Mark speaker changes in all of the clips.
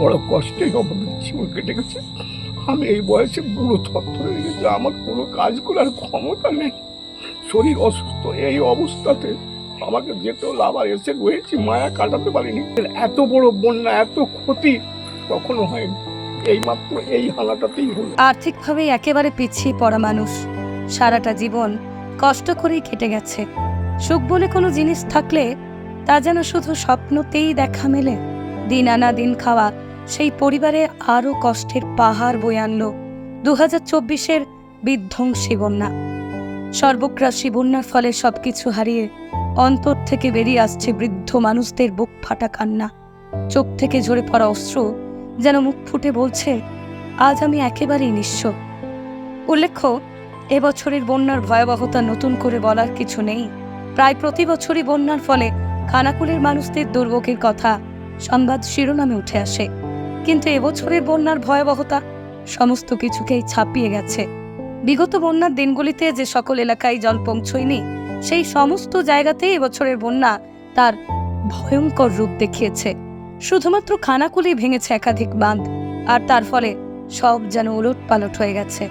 Speaker 1: বড় কষ্টেই আমাদের জীবন কেটে গেছে। আমি এই বয়সে বুড়ো হয়ে লেগেছে আমার কোনো কাজ করার ক্ষমতা নেই। শরীর অসুস্থ, এই অবস্থাতে আমাকে যেতে হলো আবার এসে রয়েছি, মায়া কাটাতে পারিনি। এত বড় বন্যা, এত ক্ষতি কখনো হয়নি। এই মাত্র এই হানাটাতেই হলো।
Speaker 2: আর্থিকভাবে একেবারে পিছিয়ে পড়া মানুষ। সারাটা জীবন কষ্ট করেই কেটে গেছে। সুখ বলে কোনো জিনিস থাকলে তা যেন শুধু স্বপ্নতেই দেখা মেলে। দিন আনা দিন খাওয়া সেই পরিবারে আরও কষ্টের পাহাড় বয়ে আনল দু হাজার চব্বিশের বিধ্বংসী বন্যা। সর্বগ্রাসী বন্যার ফলে সবকিছু হারিয়ে অন্তর থেকে বেরিয়ে আসছে বৃদ্ধ মানুষদের বুক ফাটা কান্না। চোখ থেকে ঝরে পড়া অস্ত্র যেন মুখ ফুটে বলছে, আজ আমি একেবারেই নিঃস্ব। উল্লেখ্য, এবছরের বন্যার ভয়াবহতা নতুন করে বলার কিছু নেই। প্রায় প্রতি বছরই বন্যার ফলে খানাকুলের মানুষদের দুর্ভোগের কথা সংবাদ শিরোনামে উঠে আসে। কিন্তু এবছরের বন্যার ভয়াবহতা সমস্ত কিছুকেই ছাপিয়ে গেছে। বিগত বন্যার দিনগুলিতে যে সকল এলাকায় জল পৌঁছয়নি, সেই সমস্ত জায়গাতেই এবছরের বন্যা তার ভয়ঙ্কর রূপ দেখিয়েছে। শুধুমাত্র খানাকুলেই ভেঙেছে একাধিক বাঁধ, আর তার ফলে সব যেন উলট পালট হয়ে গেছে।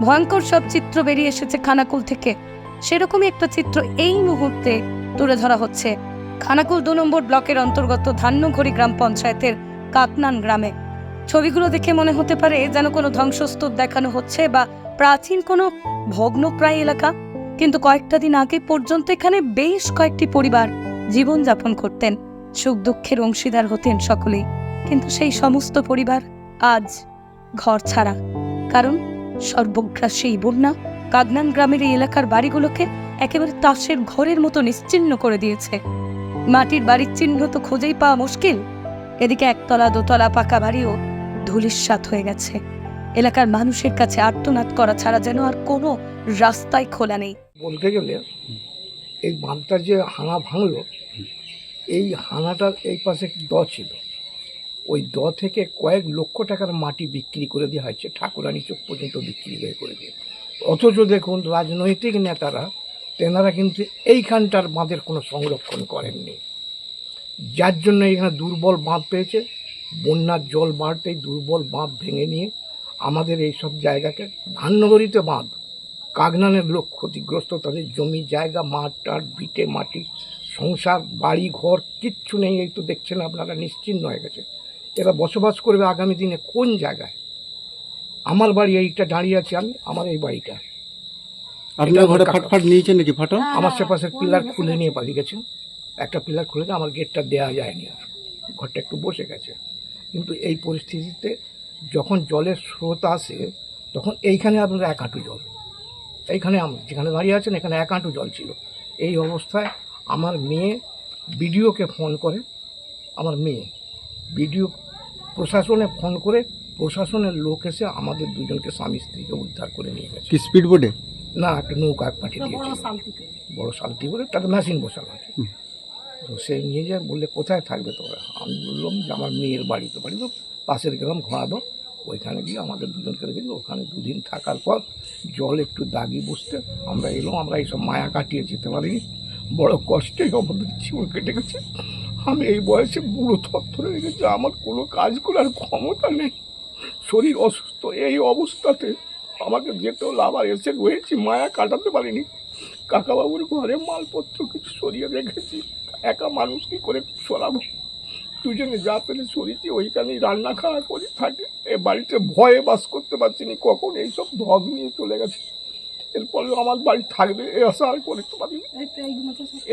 Speaker 2: ভয়ঙ্কর সব চিত্র বেরিয়ে এসেছে খানাকুল থেকে। সেরকমই একটা চিত্র এই মুহূর্তে তুলে ধরা হচ্ছে। খানাকুল দু নম্বর ব্লকের অন্তর্গত ধান্যঘড়ি গ্রাম পঞ্চায়েতের কাকনান গ্রামে। ছবিগুলো দেখে মনে হতে পারে যেন কোনো ধ্বংসস্তূপ দেখানো হচ্ছে বা প্রাচীন কোনো ভগ্নপ্রায় এলাকা। কিন্তু কয়েকটা দিন আগে পর্যন্ত এখানে বেশ কয়েকটি পরিবার জীবনযাপন করতেন, সুখ দুঃখের অংশীদার হতেন সকলেই। কিন্তু সেই সমস্ত পরিবার আজ ঘর ছাড়া। কারণ সর্বগ্রাসী বন্যা কাদনান গ্রামের এই এলাকার বাড়িগুলোকে একেবারে তাসের ঘরের মতো নিশ্চিহ্ন করে দিয়েছে। মাটির বাড়ির চিহ্ন তো খুঁজেই পাওয়া মুশকিল। এদিকে একতলা দোতলা পাকা বাড়িও ধুলিস্বাত হয়ে গেছে। এলাকার মানুষের কাছে আর্তনাদ করা ছাড়া যেন আর কোনো রাস্তায় খোলা নেই।
Speaker 1: বলতে গেলে এই বাঁধটা যে হানা ভাঙলো, এই হানাটার এই পাশে দ ছিল। ওই দ থেকে কয়েক লক্ষ টাকার মাটি বিক্রি করে দেওয়া হয়েছে, ঠাকুরানি চোখ পর্যন্ত বিক্রি হয়ে করে দিয়ে। অথচ দেখুন, রাজনৈতিক নেতারা, তেনারা কিন্তু এইখানটার বাঁধের কোনো সংরক্ষণ করেননি। যার জন্য এখানে দুর্বল বাঁধ পেয়েছে। বন্যার জল বাড়তেই দুর্বল বাঁধ ভেঙে নিয়ে আমাদের এই সব জায়গাকে ধান্যগড়িতে বাঁধ। কাগনানের লোক ক্ষতিগ্রস্ত তাদের জমি জায়গা মাঠ টাট ভিটে মাটি সংসার বাড়ি ঘর কিচ্ছু নেই এই তো দেখছেন আপনারা নিশ্চিন্ন হয়ে গেছে। এরা বসবাস করবে আগামী দিনে কোন জায়গায়? আমার বাড়ি এইটা দাঁড়িয়ে আছে আমি আমার এই বাড়িটা।
Speaker 3: আপনার ঘরে
Speaker 1: আমার
Speaker 3: ফাটফাট নিয়েছেন নাকি ফাটা
Speaker 1: আমার সে পাশের পিলার খুলে নিয়ে পালিয়ে গেছে। একটা পিলার খুলে দিয়ে আমার গেটটা দেওয়া যায়নি আর। ঘরটা একটু বসে গেছে। কিন্তু এই পরিস্থিতিতে যখন জলের স্রোত আসে তখন এইখানে আপনার এক হাঁটু জল। এইখানে আম- যেখানে দাঁড়িয়ে আছেন এখানে এক হাঁটু জল ছিল। এই অবস্থায় আমার মেয়ে বিডিওকে ফোন করে আমার মেয়ে বিডিও প্রশাসনে ফোন করে প্রশাসনের লোক এসে আমাদের দুজনকে স্বামী স্ত্রীকে উদ্ধার করে নিয়ে গেছে।
Speaker 3: কি স্পিড বোটে
Speaker 1: না একটা নৌকা পাঠিয়ে দিয়েছে বড় শালতি করে তাতে মেশিন বসানো আছে।
Speaker 3: হুম।
Speaker 1: তো সে নিয়ে যায়, বললে, কোথায় থাকবে তোমরা? আমি বললাম যে, আমার মেয়ের বাড়িতে বাড়ি তো পাশের গ্রাম ঘোরাবো ওইখানে গিয়ে আমাদের দুজনকে রেখেছি ওখানে দুদিন থাকার পর জল একটু দাগি বসতে আমরা এলাম। আমরা এইসব মায়া কাটিয়ে যেতে পারিনি। বড় কষ্টে আমাদের জীবন কেটে গেছে। আমি এই বয়সে বুড়ো থরথরে রেখেছি। আমার কোনো কাজ করার ক্ষমতা নেই। শরীর অসুস্থ। এই অবস্থাতে আমাকে যেতে হলো আবার এসে রয়েছি। মায়া কাটাতে পারিনি। কাকাবাবুর ঘরে মালপত্র কিছু সরিয়ে রেখেছি। একা মানুষ কি করে সরাবো দুজনে যা পেলে সরিয়েছি ওইখানেই রান্না খাওয়া করে থাকে। এ বাড়িতে ভয়ে বাস করতে পারছি না কখন এইসব ধস নিয়ে চলে গেছে। এরপরে আমার বাড়ি থাকবে এ আশা আর করতে পারিনি।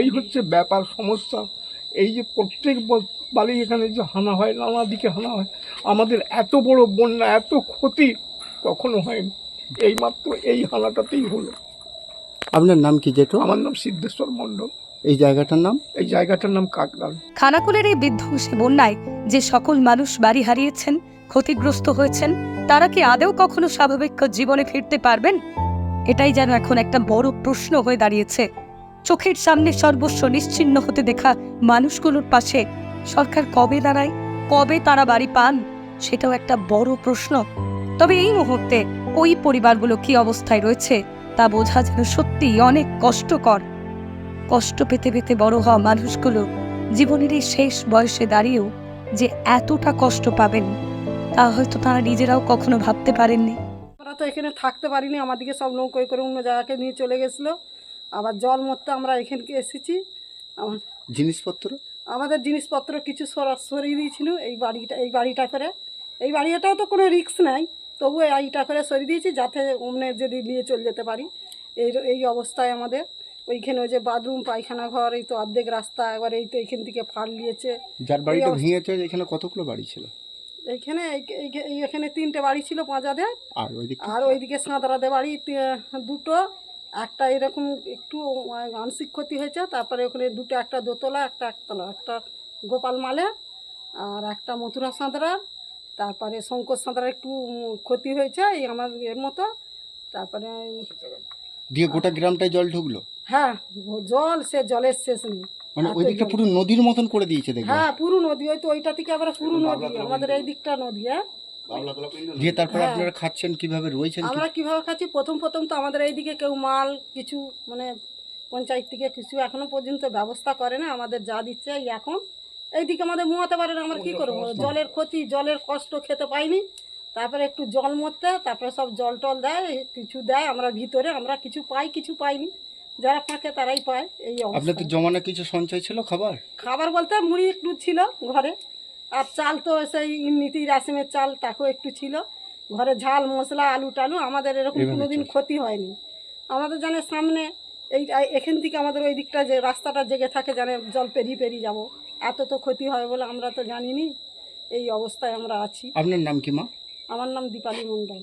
Speaker 1: এই হচ্ছে ব্যাপার সমস্যা। এই যে প্রত্যেক বাড়ি এখানে যে হানা হয় নানা দিকে হানা হয় আমাদের এত বড় বন্যা এত ক্ষতি কখনো হয়নি। এইমাত্র এই হানাটাতেই হলো।
Speaker 3: আপনার নাম কি যেটো
Speaker 1: আমার নাম সিদ্ধেশ্বর মণ্ডল।
Speaker 3: এই জায়গাটার নাম?
Speaker 1: এই জায়গাটার নাম কাকরাল
Speaker 2: খানাকুলের এই বিধ্বংসী বন্যায় যে সকল মানুষ বাড়ি হারিয়েছেন ক্ষতিগ্রস্ত হয়েছেন তারা কি আদেও কখনো স্বাভাবিক জীবনে ফিরতে পারবেন? এটাই যেন এখন একটা বড় প্রশ্ন হয়ে দাঁড়িয়েছে। চোখের সামনে সর্বস্ব নিশ্চিন্ন হতে দেখা মানুষগুলোর পাশে সরকার কবে দাঁড়ায় কবে তারা বাড়ি পান সেটাও একটা বড় প্রশ্ন। তবে এই মুহূর্তে ওই পরিবারগুলো কি অবস্থায় রয়েছে তা বোঝা যেন সত্যিই অনেক কষ্টকর। কষ্ট পেতে পেতে বড় হওয়া মানুষগুলো জীবনের এই শেষ বয়সে দাঁড়িয়েও যে এতটা কষ্ট পাবেন তা হয়তো তারা নিজেরাও কখনো ভাবতে পারেননি।
Speaker 4: আমরা তো এখানে থাকতে পারিনি আমাদেরকে সব নৌকোয় করে অন্য জায়গাকে নিয়ে চলে গেছিল। আবার জল মরতে আমরা এখানকে এসেছি। আমার
Speaker 3: জিনিসপত্র?
Speaker 4: আমাদের জিনিসপত্র কিছু সরা- সরিয়ে দিয়েছিল এই বাড়িটা এই বাড়িটা করে। এই বাড়িটাও তো কোনো রিস্ক নাই তবু এইটা করে সরিয়ে দিয়েছি যাতে অন্য যদি নিয়ে চলে যেতে পারি। এই এই অবস্থায় আমাদের। ওইখানে ওই যে বাথরুম পায়খানা ঘর এই তো অর্ধেক রাস্তা এবার এই তো এইখান থেকে ফাল দিয়েছে
Speaker 3: যার বাড়িটা ভেঙেছে এখানে কতগুলো বাড়ি ছিল?
Speaker 4: এইখানে এই- এই- এই- এখানে তিনটে বাড়ি ছিল পাঁচাদের।
Speaker 3: আর ওইদিকে
Speaker 4: আর ওইদিকে সাঁতরাতে বাড়ি দুটো। একটা এরকম একটু আংশিক ক্ষতি হয়েছে তারপরে ওখানে দুটো একটা দোতলা একটা একতলা একটা গোপাল মালে আর একটা মথুরা সাঁতরা। তারপরে শঙ্কর সাঁতরা একটু ক্ষতি হয়েছে এই আমার এর মতো। তারপরে
Speaker 3: দিয়ে গোটা গ্রামটায় জল ঢুকলো?
Speaker 4: হ্যাঁ জল সে জলের শেষ নেই।
Speaker 3: মানে
Speaker 4: এত
Speaker 3: ওইদিকটা পুরো নদীর মতন করে দিয়েছে দেখলাম।
Speaker 4: হ্যাঁ পুরো নদী ওই তো ওইটা থেকে আবার পুরো নদী আমাদের এই দিকটা নদী হ্যাঁ।
Speaker 3: দিয়ে তারপর
Speaker 4: হ্যাঁ।
Speaker 3: আপনারা খাচ্ছেন কীভাবে রয়েছেন
Speaker 4: আমরা কীভাবে খাচ্ছি? প্রথম প্রথম তো আমাদের এইদিকে কেউ মাল কিছু মানে পঞ্চায়েত থেকে কিছু এখনও পর্যন্ত ব্যবস্থা করে না আমাদের যা দিচ্ছে এই এখন। এইদিকে আমাদের মোয়াতে পারে না আমরা কি করব? জলের ক্ষতি জলের কষ্ট খেতে পাইনি। তারপরে একটু জল মরতে তারপরে সব জল টল দেয় কিছু দেয় আমরা ভিতরে আমরা কিছু পাই কিছু পাইনি। যারা ফাঁকে তারাই পায় এই
Speaker 3: আপনাদের জমানো কিছু সঞ্চয় ছিল খাবার?
Speaker 4: খাবার বলতে মুড়ি একটু ছিল ঘরে আর চাল তো সেই নীতি রাসিমের চাল তাকেও একটু ছিল। ঘরে ঝাল মশলা আলু টালু আমাদের এরকম কোনোদিন ক্ষতি হয়নি। আমাদের জানে সামনে এই এখান থেকে আমাদের ওই দিকটা যে রাস্তাটা জেগে থাকে জানে জল পেরিয়ে পেরিয়ে যাব এত তো ক্ষতি হয় বলে আমরা তো জানিনি। এই অবস্থায় আমরা আছি।
Speaker 3: আপনার নাম কি মা?
Speaker 4: আমার নাম দীপালি মণ্ডল।